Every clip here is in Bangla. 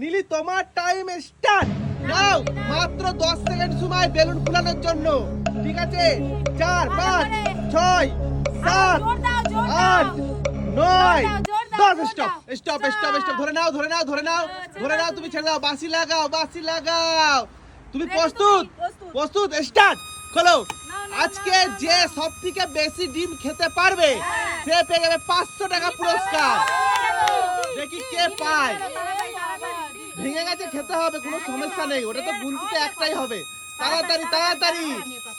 নীলি তোমার টাইম স্টার্ট নাও মাত্র 10 সেকেন্ড সময় বেলুন ফুলানোর জন্য। ঠিক আছে? চার পাঁচ ছয় সাত জোর দাও, জোর আট দাও। নয়। জোর দাও, দশ জোর স্টপ স্টপ স্টপ স্টপ ধরে নাও ধরে নাও ধরে নাও ধরে নাও তুমি ছেড়ে দাও। বাসি লাগাও বাসি লাগাও। তুমি প্রস্তুত? প্রস্তুত। স্টার্ট খোলো। আজকে যে। সব থেকে বেশি ডিম খেতে পারবে হ্যাঁ। সে পেয়ে যাবে পাঁচশো টাকা পুরস্কার। দেখি কে পায়। ভেঙে গেছে খেতে হবে কোনো সমস্যা নেই ওটা তো গুনতিতে একটাই হবে তাড়াতাড়ি তাড়াতাড়ি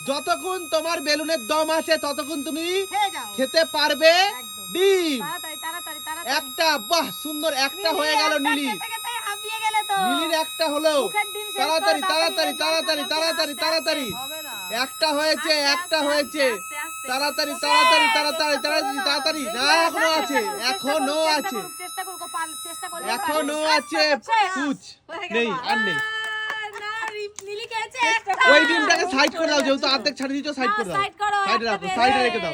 যতক্ষণ তোমার বেলুনের দম আছে ততক্ষণ তুমি খেতে পারবে। ডিম। একটা বাহ সুন্দর একটা হয়ে গেল নীলি। নীলির একটা হলো তাড়াতাড়ি তাড়াতাড়ি তাড়াতাড়ি, তাড়াতাড়ি তাড়াতাড়ি। একটা হয়েছে একটা হয়েছে। তাড়াতাড়ি তাড়াতাড়ি তাড়াতাড়ি তাড়াতাড়ি তাড়াতাড়ি। না এখনও আছে এখনও আছে। চেষ্টা চেষ্টা এখনও আছে। পুচ। নেই আর নেই। ওই ডিমটাকে সাইড করে দাও যেহেতু অর্ধেক ছাড়ে দিচ্ছ সাইড করে দাও। সাইডে রাখো সাইডে রেখে দাও।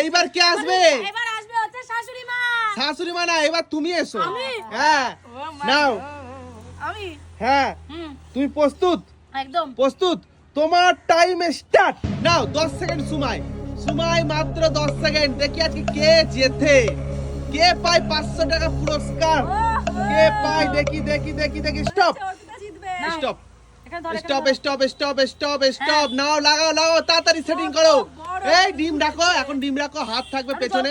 এইবার কে আসবে? এবার আসবে হচ্ছে শাশুড়ি মা শাশুড়ি মা না এবার তুমি এসো। হ্যাঁ নাও। আমি? হ্যাঁ তুমি প্রস্তুত? একদম। প্রস্তুত? তোমার টাইম স্টার্ট নাও 10 সেকেন্ড সময়। সময় মাত্র 10 সেকেন্ড। দেখি আজকে কে জেতে। কে পায় 500 টাকা পুরস্কার? কে পায়? দেখি দেখি দেখি দেখি। Stop stop stop stop stop stop stop নাও লাগাও লাগাও তাড়াতাড়ি সেটিং করো। এই ডিম রাখো এখন ডিম রাখো হাত থাকবে পেছনে।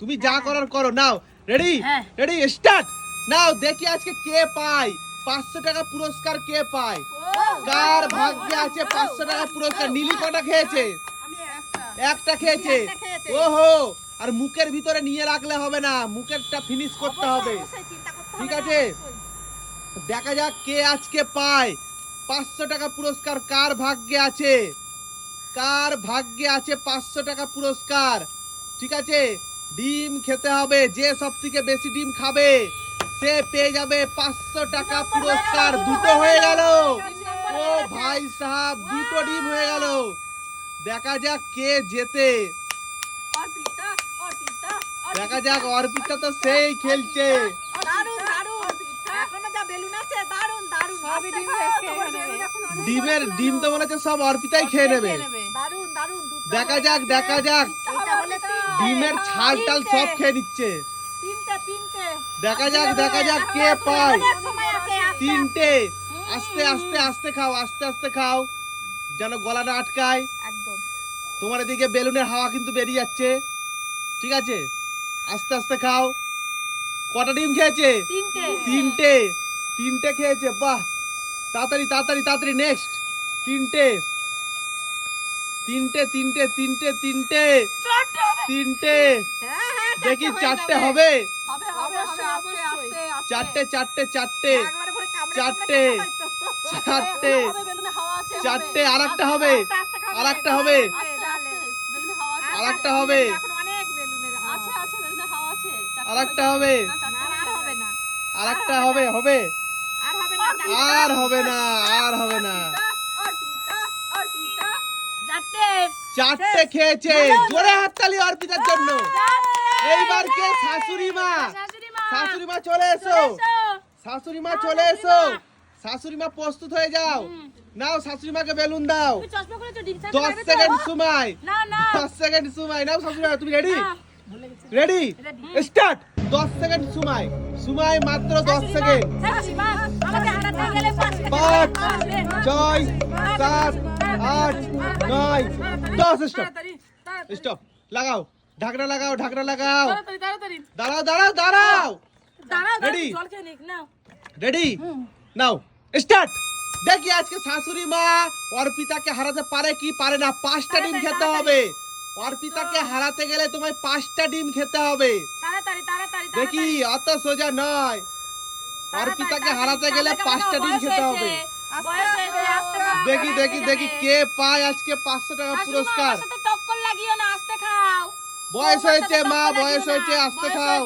তুমি যা করার করো নাও। রেডি হ্যাঁ। রেডি স্টার্ট নাও দেখি আজকে কে পায়। পাঁচশো টাকা পুরস্কার কে পায়? কার ভাগ্যে আছে পাঁচশো টাকা পুরস্কার? নীলি কটা খেয়েছে। একটা খেয়েছে। ওহো আর মুখের ভিতরে নিয়ে রাখলে হবে না মুখেরটা ফিনিশ করতে হবে। ঠিক আছে। দেখা যাক কে আজকে পায়। পাঁচশো টাকা পুরস্কার কার ভাগ্যে আছে? কার ভাগ্যে আছে পাঁচশো টাকা পুরস্কার? ঠিক আছে? ডিম খেতে হবে যে সব থেকে বেশি ডিম খাবে সে পেয়ে যাবে পাঁচশো টাকা পুরস্কার। দুটো হয়ে গেল। ও ভাই সাহাব দুটো ডিম হয়ে গেল। দেখা যাক কে জেতে। দেখা যাক অর্পিতা তো সেই খেলছে। ডিমের ডিম তো মনে হচ্ছে সব অর্পিতাই খেয়ে নেবে। দেখা যাক দেখা যাক। ডিমের ছাল টাল সব খেয়ে নিচ্ছে। তিনটে, তিনটে। দেখা যাক দেখা যাক কে পায়। তিনটে। আস্তে আস্তে আস্তে খাও আস্তে আস্তে খাও। যেন গলা না আটকায়। একদম। তোমার এদিকে বেলুনের হাওয়া কিন্তু বেরিয়ে যাচ্ছে। ঠিক আছে? আস্তে আস্তে খাও। কটা ডিম খেয়েছে? তিনটে। তিনটে। তিনটে খেয়েছে বাহ! তাড়াতাড়ি তাড়াতাড়ি তাড়াতাড়ি নেক্সট তিনটে। তিনটে তিনটে তিনটে তিনটে। তিনটে। হ্যাঁ, হ্যাঁ, দেখি চারটে হবে? হবে, হবে, হবে, আস্তে, আস্তে, আস্তে। চারটে চারটে চারটে। কামড়ে চারটে, চারটে। চারটে, আরেকটা আস্তে, হবে, খাবে, আরেকটা হবে। আরেকটা হবে। যাবে। না, চারটে না, আর হবে না। আরেকটা হবে হবে আর হবে না আর হবে না আর হবে না। অর্পিতা অর্পিতা চারটে। খেয়েছে। জোরে হাততালি অর্পিতার জন্য। এইবার কে? শাশুড়ি মা। শাশুড়ি মা। শাশুড়ি মা চলে এসো। শাশুড়ি মা চলে এসো। শাশুড়ি মা প্রস্তুত হয়ে যাও। নাও শাশুড়ি মাকে বেলুন দাও। দশ সেকেন্ড সময়। দশ সেকেন্ড সময়। নাও শাশুড়ি মা তুমি রেডি রেডি স্টার্ট দশ সেকেন্ড সময়। সময় মাত্র দশ সেকেন্ড পাঁচটা পাঁচ ছয় সাত আট নয় দশ। স্টপ স্টপ লাগাও। ঢাকনা লাগাও ঢাকনা লাগাও। দাঁড়াও দাঁড়াও দাঁড়াও। দাঁড়াও, নাও। রেডি নাও স্টার্ট দেখি আজকে শাশুড়ি মা অর্পিতাকে হারাতে পারে কি পারে না পাঁচটা ডিম খেতে হবে। অর্পিতাকে হারাতে গেলে তোমায় পাঁচটা ডিম খেতে হবে। দেখি অত সোজা নয়। অর্পিতাকে হারাতে গেলে পাঁচটা ডিম খেতে হবে। দেখি দেখি দেখি কে পায় আজকে পাঁচশো টাকা পুরস্কার। বয়স হয়েছে মা বয়স হয়েছে আস্তে খাও।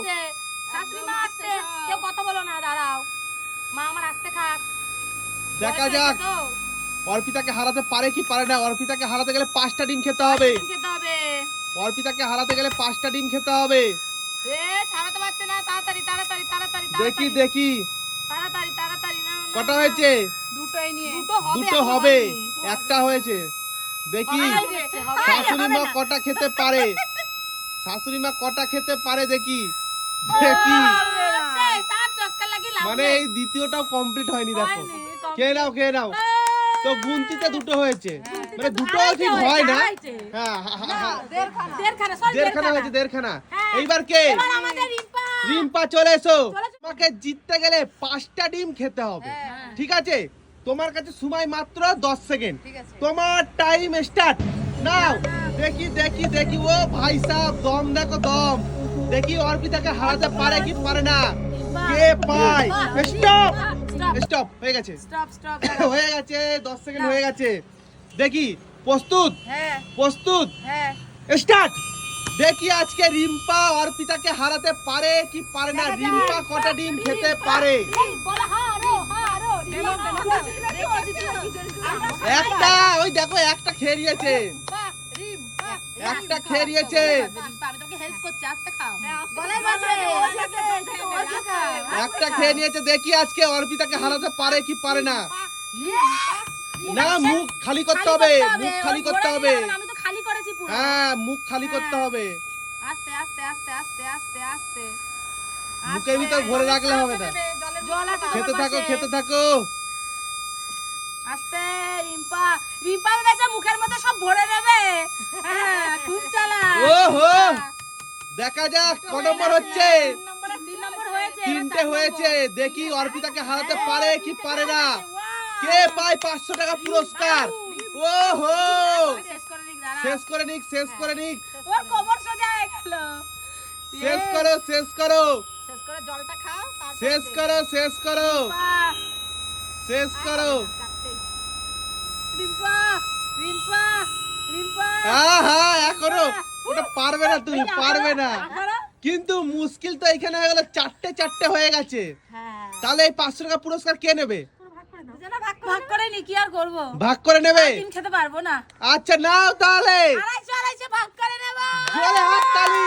শাশুড়ি মা আস্তে, কেউ কথা বলো না, দাঁড়াও। মা আমার আস্তে খাক। দেখা যাক। অর্পিতাকে হারাতে পারে কি পারে না? অর্পিতাকে হারাতে গেলে পাঁচটা ডিম খেতে হবে। খেতে হবে। অর্পিতাকে হারাতে গেলে পাঁচটা ডিম খেতে হবে। এ, ছাড়াতে পারছে না, তাড়াতাড়ি, তাড়াতাড়ি, তাড়াতাড়ি, দেখি দেখি। তাড়াতাড়ি, তাড়াতাড়ি, কটা হয়েছে? দুটোই নিয়ে। দুটো হবে। একটা হয়েছে। দেখি। শাশুড়ি মা কটা খেতে পারে? শাশুড়ি মা কটা খেতে পারে? দেখি। দেখি শেষ, আর চক্কর লাগিয়ে লাভ মানে এই দ্বিতীয়টাও কমপ্লিট হয়নি দেখো। খেয়ে নাও খেয়ে নাও। তো গুনতিতে দুটো হয়েছে। মানে দুটো ঠিক হয় না। হ্যাঁ হ্যাঁ, হ্যাঁ, হ্যাঁ। দেড়খানা। হয়েছে দেড়খানা। হ্যাঁ। এইবার কে? রিম্পা। চলে এসো। তোমাকে জিততে গেলে পাঁচটা ডিম খেতে হবে। হ্যাঁ। ঠিক আছে? তোমার কাছে সময় মাত্র দশ সেকেন্ড। তোমার টাইম স্টার্ট নাও। দেখি দেখি দেখি। ও ভাই সাহেব দম দেখো দম। দেখি অর্পিতাকে হারাতে পারে কি পারে না। কে পায় স্টপ স্টপ হয়ে গেছে stop, stop, হয়ে গেছে দশ সেকেন্ড হয়ে গেছে দেখি প্রস্তুত হ্যাঁ প্রস্তুত হ্যাঁ স্টার্ট দেখি আজকে রিম্পা অর্পিতাকে হারাতে পারে কি পারে না রিম্পা কটা ডিম খেতে পারে। একটা ওই দেখো একটা খেয়ে নিয়েছে একটা খেয়ে নিয়েছে একটা খেয়ে নিয়েছে দেখি আজকে অর্পিতাকে হারাতে পারে কি পারে না। না মুখ খালি করতে হবে মুখ খালি করতে হবে। আমি তো খালি করেছি পুরো। হ্যাঁ মুখ খালি করতে হবে। আস্তে আস্তে আস্তে আস্তে আস্তে আস্তে। মুখের ভিতর ভরে রাখলে হবে না। জল আছে তোমার খেতে থাকো খেতে থাকো। আস্তে রিম্পা। রিম্পা বেচা মুখের মধ্যে সব ভরে নেবে। হ্যাঁ, খুব চালাক। ওহো! দেখা যাক ক নম্বর হচ্ছে? তিনটে হয়েছে দেখি অর্পিতাকে হারাতে পারে কি পারে না! কে পায় পাঁচশো টাকা পুরস্কার? ও করে শেষ করে নিক শেষ করে নিক। হয়ে শেষ করো শেষ করো। শেষ করে জলটা খাও তারপর শেষ করো শেষ করো। শেষ করো। রিম্পা রিম্পা রিম্পা আহা এখনও ওটা পারবে না তুমি পারবে না। কিন্তু মুশকিল তো এখানে হয়ে গেল চারটে চারটে হয়ে গেছে। হ্যাঁ। তাহলে এই পাঁচশো টাকা পুরস্কার কে নেবে? ভাগ ভাগ করে নি কি আর করব? ভাগ করে নেবে? তিন খেতে পারব না। আচ্ছা নাও তাহলে। আড়াইশো আড়াইশো ভাগ করে নেব। জোরে হাত তালি।